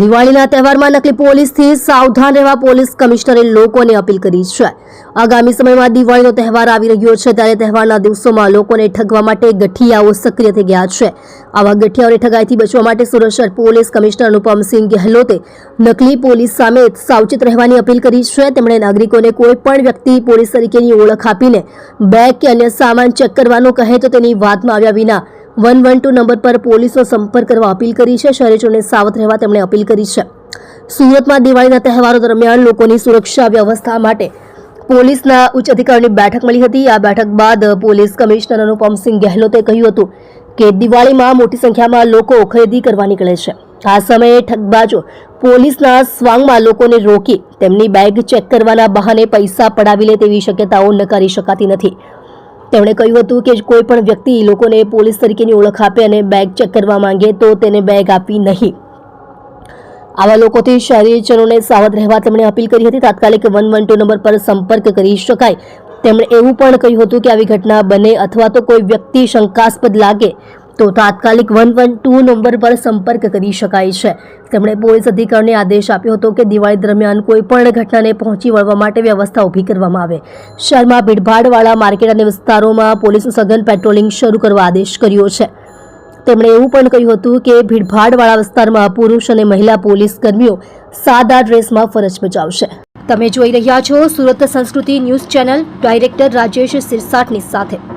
દિવાળીના તહેવારમાં નકલી પોલીસથી સાવધાન રહેવા પોલીસ કમિશનરે લોકોને અપીલ કરી છે. આગામી સમયમાં દિવાળીનો તહેવાર આવી રહ્યો છે ત્યારે તહેવારના દિવસોમાં લોકોને ઠગવા માટે ગઠિયાઓ સક્રિય થઈ ગયા છે. આવા ગઠિયાઓને ઠગાઈથી બચવા માટે સુરક્ષા પોલીસ કમિશનર અનુપમસિંહ ગેહલોતે નકલી પોલીસ સામે સાવચેત રહેવાની અપીલ કરી છે. તેમણે નાગરિકોને કોઈ પણ વ્યક્તિ પોલીસ તરીકેની ઓળખ આપીને બેગ કે અન્ય સામાન ચેક કરવાનું કહે તો તેની વાતમાં આવ્યા વિના વન વન ટુ નંબર પર પોલીસનો સંપર્ક કરવા અપીલ કરી છે. શહેરીજનોને સાવધ રહેવા તેમણે અપીલ કરી છે. સુરતમાં દિવાળીના તહેવારો દરમિયાન લોકોની સુરક્ષા વ્યવસ્થા માટે પોલીસના ઉચ્ચ અધિકારીઓની બેઠક મળી હતી. આ બેઠક બાદ પોલીસ કમિશનર અનુપમસિંહ ગેહલોતે કહ્યું હતું કે દિવાળીમાં મોટી સંખ્યામાં લોકો ખરીદી કરવા નીકળે છે. આ સમયે ઠગબાજો પોલીસના સ્વાંગમાં લોકોને રોકી તેમની બેગ ચેક કરવાના બહાને પૈસા પડાવી લે તેવી શક્યતાઓ નકારી શકાતી નથી. તેમણે કહ્યું હતું કે કોઈ પણ વ્યક્તિ લોકોને પોલીસ તરીકેની ઓળખ આપે અને બેગ ચેક કરવા માંગે તો તેને બેગ આપવી નહીં. આવા લોકોથી શહેરીજનોને સાવધ રહેવા તેમણે અપીલ કરી હતી. તાત્કાલિક વન વન ટુ નંબર પર સંપર્ક કરી શકાય. તેમણે એવું પણ કહ્યું હતું કે આવી ઘટના બને અથવા તો કોઈ વ્યક્તિ શંકાસ્પદ લાગે તો તાત્કાલિક વન વન ટુ નંબર પર સંપર્ક કરી શકાય છે. તેમણે પોલીસ અધિકારીને આદેશ આપ્યો હતો કે દિવાળી દરમિયાન કોઈપણ ઘટનાને પહોંચી વળવા માટે વ્યવસ્થા ઊભી કરવામાં આવે. શહેરમાં ભીડભાડવાળા માર્કેટ અને વિસ્તારોમાં પોલીસનું સઘન પેટ્રોલિંગ શરૂ કરવા આદેશ કર્યો છે. તેમણે એવું પણ કહ્યું હતું કે ભીડભાડવાળા વિસ્તારમાં પુરુષ અને મહિલા પોલીસ કર્મીઓ સાદા ડ્રેસમાં ફરજ બજાવશે. તમે જોઈ રહ્યા છો Surat Sanskriti news channel, director Rajesh સિરસાટની સાથે.